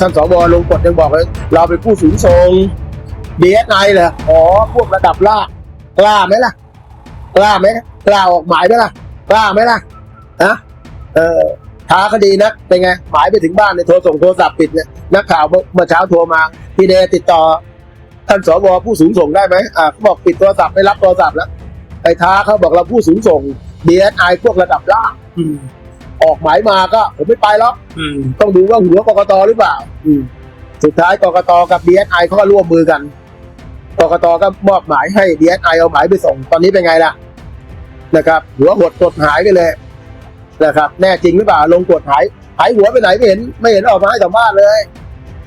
ท่านสวลงกฎยังบอกเลยเราเป็นผู้สูงส่งดีเอสไอเหรออ๋อพวกระดับล่างกล้าไหมล่ะกล้าไหมกล้าออกหมายไหมล่ะกล้าไหมล่ะฮะเออท้าคดีนะเป็นไงหมายไปถึงบ้านเนี่ยโทรส่งโทรศัพท์ปิดเนี่ยนักข่าวเมื่อเช้าโทรมาพี่เดติดต่อ ท่านสวผู้สูงส่งได้ไหมอ่าเขาบอกปิดโทรศัพท์ไม่รับโทรศัพท์แล้วไปท้าเขาบอกเราผู้สูงส่งดีเอสไอพวกระดับล่าง อืมออกหมายมาก็ ผมไม่ไปหรอกอืมต้องดูว่าหัวกกตหรือเปล่า อืมสุดท้ายกกตกับ DSI เขาก็ร่วมมือกันกกตก็มอบหมายให้ DSI เอาหมายไปส่ง ตอนนี้เป็นไงล่ะ นะครับ หัวหดกดหายไปเลยนะครับ แน่จริงหรือเปล่าลงกดหายหายหัวไปไหนไม่เห็น ไม่เห็นออกมาให้สัมภาษณ์เลย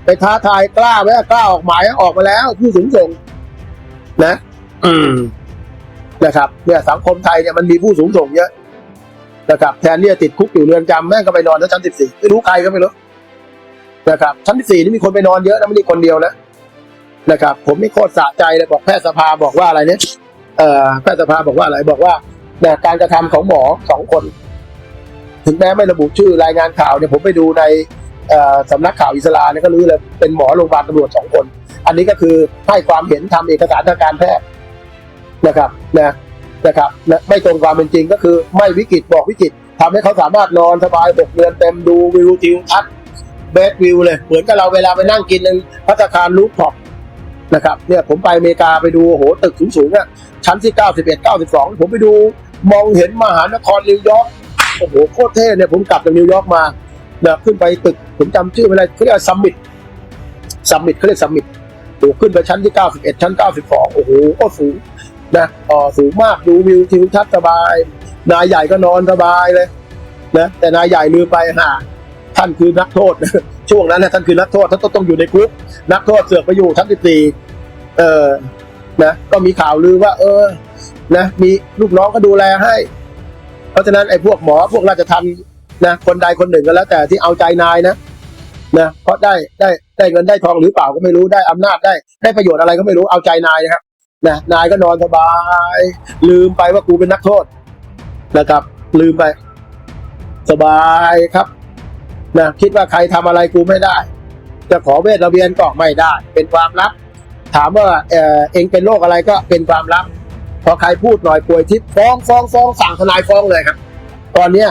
ไปท้าทายกล้าไหมกล้าออกหมายออกมาแล้วผู้สูงส่งนะ อืมนะครับเนี่ยสังคมไทยเนี่ยมันมีผู้สูงส่งเยอะ นะครับแทนที่จะติดคุกอยู่เรือนจำแม่งก็ไปนอนที่ชั้นสิบสี่ไม่รู้ใครก็ไม่รู้นะครับชั้นที่สี่นี่มีคนไปนอนเยอะนะไม่ได้คนเดียวนะนะครับ ผมนี่โคตรสะใจเลยบอกแพทยสภาบอกว่าอะไรเนี่ยเอ่อแพทยสภาบอกว่าอะไรบอกว่าการกระทำของหมอสองคน ถึงแม้ไม่ระบุชื่อรายงานข่าวเนี่ยผมไปดูในสำนักข่าวอิสลาเนี่ยก็รู้เลยเป็นหมอโรงพยาบาลตำรวจสองคน อันนี้ก็คือให้ความเห็นทำเอกสารทางการแพทย์นะครับนะ นะครับนะไม่ตรงความเป็นจริงก็คือไม่วิกฤตบอกวิกฤตทำให้เขาสามารถนอนสบายหกเดือนเต็มดูวิวทิวทัศน์เบสวิวเลย เหมือนกับเราเวลาไปนั่งกินในพัตคารรูฟท็อปนะครับเนี่ยผมไปอเมริกาไปดูโอ้โหตึกสูงๆอะชั้นที่91 92ผมไปดูมองเห็นมหานครนิวยอร์กโอ้โหโคตรเท่เนี่ยผมกลับจากนิวยอร์กมาเนี่ยขึ้นไปตึกผมจำชื่อไม่ได้เขาเรียกซัมมิตซัมมิตเขาเรียกซัมมิตโอ้ขึ้นไปชั้นที่91ชั้น92โอ้โหก็สูง นะอ๋อสูงมากดูวิวทิวทัศน์สบาย นายใหญ่ก็นอนสบายเลยนะแต่นายใหญ่ลืมไปหาท่านคือนักโทษ ช่วงนั้นนะท่านคือนักโทษท่านต้องอยู่ในคุกนักโทษเสือกไปอยู่ชั้น14เออนะก็มีข่าวลือว่า เออ นะมีลูกน้องก็ดูแลให้ เพราะฉะนั้นไอ้พวกหมอพวกราชทัณฑ์นะคนใดคนหนึ่งก็แล้ว แต่ที่เอาใจนายนะนะเพราะได้ได้ได้เงินได้ทองหรือเปล่าก็ไม่รู้ได้อำนาจได้ ได้ประโยชน์อะไรก็ไม่รู้เอาใจนายนะครับ นะนายก็นอนสบาย ลืมไปว่ากูเป็นนักโทษนะครับ ลืมไป สบายครับนะคิดว่าใครทำอะไรกูไม่ได้ จะขอเวทระเบียนก็ไม่ได้ เป็นความลับ ถามว่าเออเองเป็นโรคอะไรก็เป็นความลับ พอใครพูดหน่อยป่วยทิพย์ฟ้องฟ้องฟ้องสั่งทนายฟ้องเลยครับ ตอนเนี้ย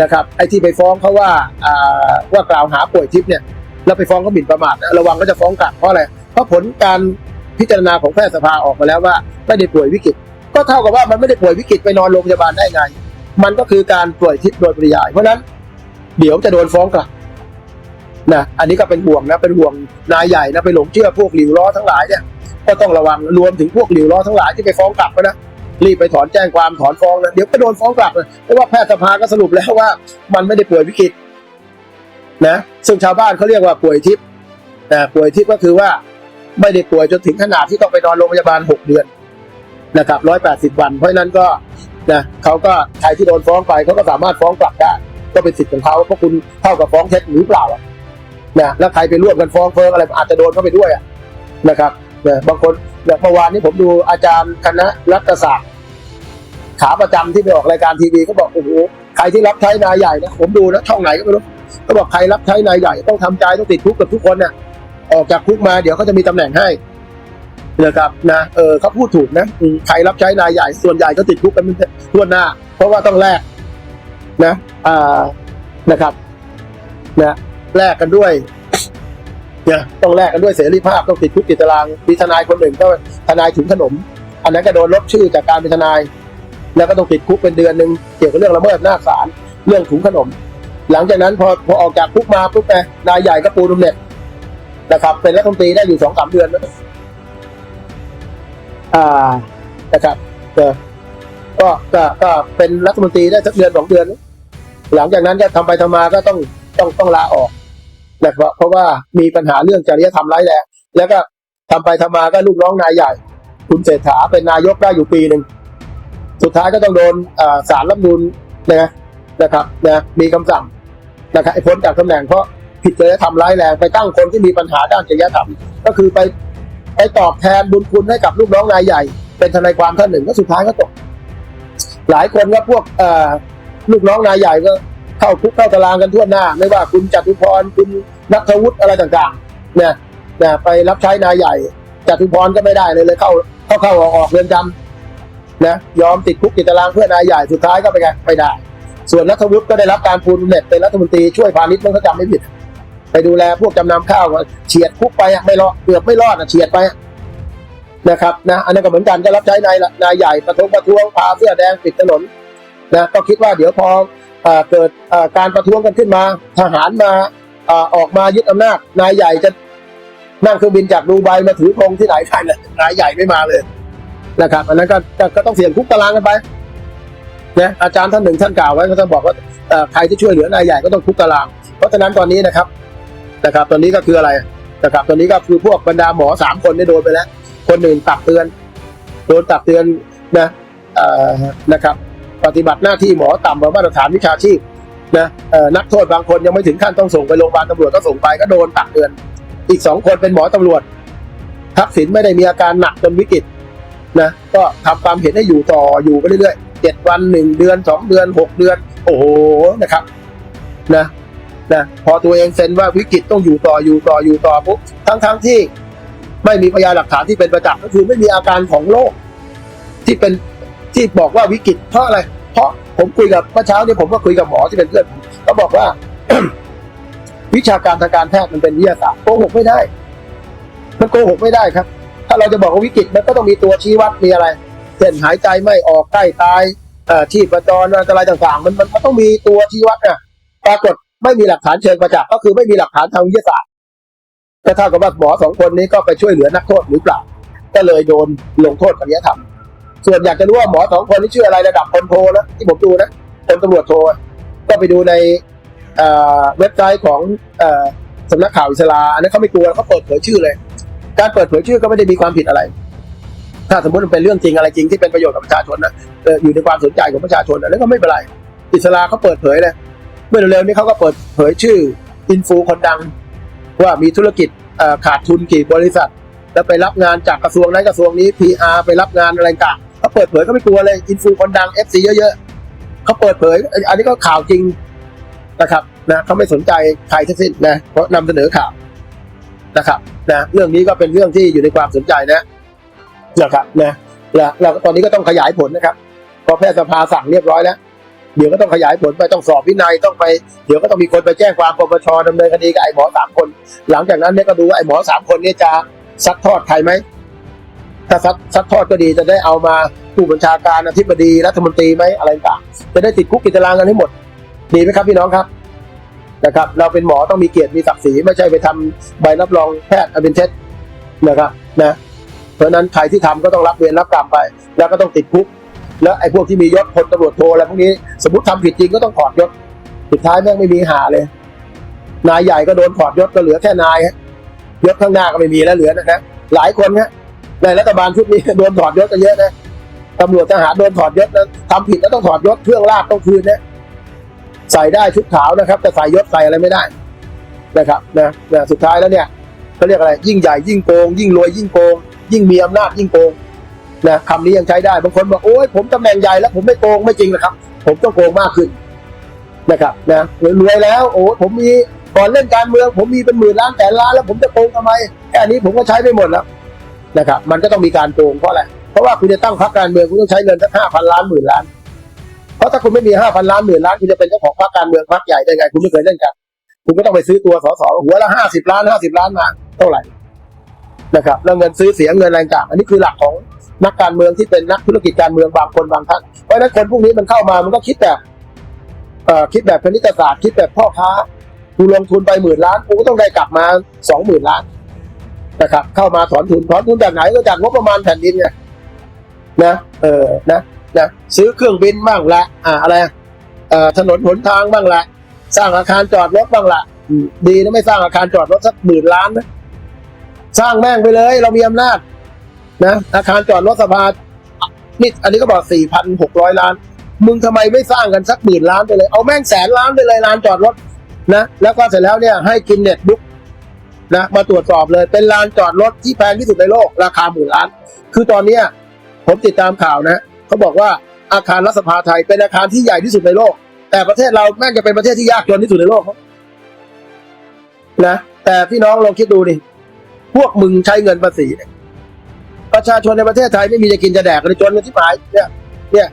นะครับไอ้ที่ไปฟ้องเขาว่าอ่าว่ากล่าวหาป่วยทิพย์เนี่ย แล้วไปฟ้องเขาหมิ่นประมาทนะระวังก็จะฟ้องกลับเพราะอะไรเพราะผลการ พิจารณาของแพทยสภาออกมาแล้วว่าไม่ได้ป่วยวิกฤต ก็เท่ากับว่ามันไม่ได้ป่วยวิกฤตไปนอนโรงพยาบาลได้ไง มันก็คือการป่วยทิพย์โดยปริยาย เพราะฉะนั้นเดี๋ยวจะโดนฟ้องกลับนะอันนี้ก็เป็นห่วงนะเป็นห่วงนายใหญ่นะไปหลงเชื่อพวกหลิวล้อทั้งหลายเนี่ยก็ต้องระวังรวมถึงพวกหลิวล้อทั้งหลายที่ไปฟ้องกลับนะรีบไปถอนแจ้งความถอนฟ้องนะเดี๋ยวก็โดนฟ้องกลับนะเพราะว่าแพทยสภาก็สรุปแล้วว่า มันไม่ได้ป่วยวิกฤตนะซึ่งชาวบ้านเขาเรียกว่าป่วยทิพย์นะป่วยทิพย์ก็คือว่า ไม่ได้ป่วยจนถึงขนาดที่ต้องไปนอนโรงพยาบาลหกเดือนนะครับร้อยแปดสิบวัน เพราะนั้นก็นะเขาก็ใครที่โดนฟ้องไปเขาก็สามารถฟ้องกลับได้ก็เป็นสิทธิ์ของเขาเพราะคุณเท่ากับฟ้องเท็จหรือเปล่านะแล้วใครไปร่วมกันฟ้องเฟิงอะไรอาจจะโดนเข้าไปด้วยนะครับนะบางคนแบบเมื่อวานนี้ผมดูอาจารย์คณะรัฐศาสตร์ ขาประจำที่ไปออกรายการทีวีเขาบอกโอ้โหใครที่รับใช้นายใหญ่นะผมดูนะช่องไหนก็ไม่รู้เขาบอกใครรับใช้นายใหญ่ต้องทำใจต้องติดคุกกับทุกคนน่ะ ออกจากคุกมาเดี๋ยวเขาจะมีตำแหน่งให้นะครับนะเออเขาพูดถูกนะใครรับใช้นายใหญ่ส่วนใหญ่ก็ติดคุกกันทั่วหน้า เพราะว่าต้องแลกนะอ่านะครับนะแลกกันด้วยนะต้องแลกกันด้วยเสรีภาพต้องติดคุกติดตารางมีทนายคนหนึ่งก็ทนายถุงขนม อันนั้นก็โดนลบชื่อจากการเป็นทนาย แล้วก็ต้องติดคุกเป็นเดือนหนึ่งเกี่ยวกับเรื่องละเมิดหน้าศาลเรื่องถุงขนม หลังจากนั้นพอพอออกจากคุกมาปุ๊บไงนายใหญ่ก็ปูดุมเน็ต นะครับ เป็นรัฐมนตรีได้อยู่สองสามเดือนนะอ่านะครับก็ก็ก็เป็นรัฐมนตรีได้สักเดือนสองเดือน หลังจากนั้นก็ทำไปทำมาก็ต้องต้องต้องลาออกนะครับเพราะว่ามีปัญหาเรื่องจริยธรรมร้ายแรงแล้วก็ทำไปทำมาก็ลูกน้องนายใหญ่ คุณเศรษฐาเป็นนายกได้อยู่ปีหนึ่งสุดท้ายก็ต้องโดนอ่าศาลรัฐมนูลนะนะครับนะมีคำสั่งนะครับพ้นจากตำแหน่งเพราะ ผิดจริยธรรมร้ายแรงไปตั้งคนที่มีปัญหาด้านจริยธรรม ก็คือไปไปตอบแทนบุญคุณให้กับลูกน้องนายใหญ่ เป็นทนายความท่านหนึ่งก็สุดท้ายก็ตก หลายคนว่าพวกลูกน้องนายใหญ่ก็เข้าคุกเข้าตารางกันทั่วหน้า ไม่ว่าคุณจตุพรคุณนัทวุฒิอะไรต่างๆเนี่ยเนี่ยไปรับใช้นายใหญ่จตุพรก็ไม่ได้เลยเลยเข้าเข้าเข้าออกออกเรือนจำนะยอมติดคุกติดตารางเพื่อนายใหญ่สุดท้ายก็ไปไงไม่ได้ ส่วนนัทวุฒิก็ได้รับการปูนเน็ตเป็นรัฐมนตรีช่วยพาณิชย์มันก็จำไม่ผิด ไปดูแลพวกจำนำข้าวเฉียดคุกไปไม่รอดเกือบไม่รอดเฉียดไปนะครับนะอันนั้นก็เหมือนกันก็รับใช้นายนายใหญ่ประท้วงประท้วงพาเสื้อแดงปิดถนนนะก็คิดว่าเดี๋ยวพอเกิดการประท้วงกันขึ้นมา ทหารมาอออกมายึดอำนาจนายใหญ่จะนั่งเครื่องบินจากดูไบมาถือธงที่ไหนได้เลยนายใหญ่ไม่มาเลยนะครับอันนั้นก็ก็ก็ต้องเสี่ยงคุกตารางกันไปนะอาจารย์ท่านหนึ่งท่านกล่าวไว้ก็จะบอกว่าใครที่ช่วยเหลือนายใหญ่ก็ต้องคุกตาราง เพราะฉะนั้นตอนนี้นะครับ นะครับตอนนี้ก็คืออะไรนะครับตอนนี้ก็คือพวกบรรดาหมอสามคนได้โดนไปแล้ว คนหนึ่งตักเตือนโดนตักเตือนนะนะครับ ปฏิบัติหน้าที่หมอต่ำกว่ามาตรฐานวิชาชีพนะนักโทษบางคนยังไม่ถึงขั้นต้องส่งไปโรงพยาบาลตำรวจก็ส่งไปก็โดนตักเตือน อีกสองคนเป็นหมอตำรวจ ทักษิณไม่ได้มีอาการหนักจนวิกฤตนะก็ทำความเห็นให้อยู่ต่ออยู่ไปเรื่อยๆเจ็ดวันหนึ่งเดือนสองเดือนหกเดือน โอ้โหนะครับนะ นะพอตัวเองเซ็นว่าวิกฤตต้องอยู่ต่ออยู่ต่ออยู่ต่อปุ๊บทั้งทั้งๆที่ไม่มีพยานหลักฐานที่เป็นประจักษ์ก็คือไม่มีอาการของโรคที่เป็นที่บอกว่าวิกฤตเพราะอะไร เพราะผมคุยกับเมื่อเช้านี้ผมก็คุยกับหมอที่เป็นเพื่อนผมเขาบอกว่า วิชาการทางการแพทย์มันเป็นวิทยาศาสตร์โกหกไม่ได้ มันโกหกไม่ได้ครับ ถ้าเราจะบอกว่าวิกฤตมันก็ต้องมีตัวชี้วัดมีอะไรเช่นหายใจไม่ออกใกล้ตายอ่อที่ประจรอะไรต่างๆ มันมันมันต้องมีตัวชี้วัดอะปรากฏ ไม่มีหลักฐานเชิงประจักษ์ก็คือไม่มีหลักฐานทางวิทยาศาสตร์ก็เท่ากับว่าหมอสองคนนี้ก็ไปช่วยเหลือนักโทษหรือเปล่า ก็เลยโดนลงโทษจริยธรรม ส่วนอยากจะรู้ว่าหมอสองคนนี้ชื่ออะไรระดับพลโทนะที่ผมดูนะพลตำรวจโทก็ไปดูในเว็บไซต์ของอสำนักข่าวอิสลาอันนั้นเขาไม่กลัวเขาเปิดเผยชื่อเลย การเปิดเผยชื่อก็ไม่ได้มีความผิดอะไร ถ้าสมมติมันเป็นเรื่องจริงอะไรจริงที่เป็นประโยชน์กับประชาชนนะอยู่ในความสนใจของประชาชนนะแล้วก็ไม่เป็นไรอิสลาเขาเปิดเผยเลย เมื่อเร็วๆนี้เขาก็เปิดเผยชื่ออินฟูคนดัง ว่ามีธุรกิจขาดทุนกี่บริษัท แล้วไปรับงานจากกระทรวงนั้นกระทรวงนี้ PR ไปรับงานอะไรต่างเขาเปิดเผยก็ไม่กลัวเลยอินฟูคนดัง FC เยอะๆเขาเปิดเผย อันนี้ก็ข่าวจริงนะครับนะเขาไม่สนใจใครทั้งสิ้นนะเพราะนำเสนอข่าวนะครับนะเรื่องนี้ก็เป็นเรื่องที่อยู่ในความสนใจนะนะครับนะแล้วตอนนี้ก็ต้องขยายผลนะครับพอแพทยสภาสั่งเรียบร้อยแล้ว เดี๋ยวก็ต้องขยายผลไปต้องสอบวินัยต้องไป เดี๋ยวก็ต้องมีคนไปแจ้งความปปชดำเนินคดีกับไอ้หมอสามคน หลังจากนั้นเนี่ยก็ดูว่าไอ้หมอสามคนเนี่ยจะซัดทอดใครไหมถ้าซัดซัดทอดก็ดีจะได้เอามาผู้บัญชาการอธิบดีรัฐมนตรีไหมอะไรต่างจะได้ติดคุกติดตารางกันให้หมด ดีไหมครับพี่น้องครับนะครับ เราเป็นหมอต้องมีเกียรติมีศักดิ์ศรีไม่ใช่ไปทำใบรับรองแพทย์อเป็นเท็จนะครับนะ เพราะนั้นใครที่ทำก็ต้องรับเวรรับกรรมไป แล้วก็ต้องติดคุก แล้วไอ้พวกที่มียศพลตำรวจโทอะไรพวกนี้ สมมติทำผิดจริงก็ต้องถอดยศสุดท้ายแม่งไม่มีหาเลย นายใหญ่ก็โดนถอดยศก็เหลือแค่นายฮะยศข้างหน้าก็ไม่มีแล้วเหลือนะครับหลายคนฮะในรัฐบาลชุดนี้โดนถอดยศกันเยอะนะตำรวจทหารโดนถอดยศนะทำผิดแล้วต้องถอดยศเครื่องราชต้องคืนนะใส่ได้ชุดขาวนะครับ แต่ใส่ยศใส่อะไรไม่ได้นะครับนะนะสุดท้ายแล้วเนี่ยเขาเรียกอะไร ยิ่งใหญ่ยิ่งโกง ยิ่งรวยยิ่งโกง ยิ่งมีอำนาจยิ่งโกง นะคำนี้ยังใช้ได้บางคนบอกโอ้ยผมตำแหน่งใหญ่แล้ว ผมไม่โกงไม่จริงนะครับ ผมต้องโกงมากขึ้นนะครับนะรวยแล้ว โอ้ผมมีก่อนเล่นการเมือง ผมมีเป็นหมื่นล้านแสนล้านแล้วผมจะโกงทำไมแค่นี้ผมก็ใช้ไม่หมดแล้วนะครับ มันก็ต้องมีการโกงเพราะอะไรเพราะว่าคุณจะตั้งพรรคการเมืองคุณต้องใช้เงินสักห้าพันล้านหมื่นล้าน เพราะถ้าคุณไม่มีห้าพันล้านหมื่นล้านคุณจะเป็นเจ้าของพรรคการเมืองพรรคใหญ่ได้ไง คุณไม่เคยเล่นกัน คุณก็ต้องไปซื้อตัวสสหัวละห้าสิบล้านห้าสิบล้านมาเท่าไหร่นะครับแล้วเงินซื้อเสียงเงินอะไรต่างอันนี้คือหลักของ นักการเมืองที่เป็นนักธุรกิจการเมืองบางคนบางท่านเพราะนั้นคนพวกนี้มันเข้ามามันก็คิดแบบคิดแบบคณิตศาสตร์คิดแบบพ่อค้ากูลงทุนไปหมื่นล้านกูก็ต้องได้กลับมาสองหมื่นล้านนะครับเข้ามาถอนทุนถอนทุนจากไหนก็จากงบประมาณแผ่นดินไงนะเออนะนะซื้อเครื่องบินบ้างละอ่าอะไรเอ่อถนนหนทางบ้างละสร้างอาคารจอดรถบ้างละดีนะไม่สร้างอาคารจอดรถสักหมื่นล้านนะสร้างแม่งไปเลย เรามีอำนาจ นะอาคารจอดรถสภานี่อันนี้ก็บอกสี่พันหกร้อยล้าน มึงทำไมไม่สร้างกันสักหมื่นล้านไปเลย เอาแม่งแสนล้านไปเลยลานจอดรถนะแล้วก็เสร็จแล้วเนี่ยให้กินเน็ตบุ๊กนะมาตรวจสอบเลยเป็นลานจอดรถที่แพงที่สุดในโลกราคาหมื่นล้าน คือตอนเนี้ยผมติดตามข่าวนะเขาบอกว่าอาคารรัฐสภาไทยเป็นอาคารที่ใหญ่ที่สุดในโลก แต่ประเทศเราแม่งจะเป็นประเทศที่ยากจนที่สุดในโลกนะแต่พี่น้องลองคิดดูดิพวกมึงใช้เงินภาษี ประชาชนในประเทศไทยไม่มีจะกินจะแดกเลยจนกันที่หายเนี่ยเนี่ย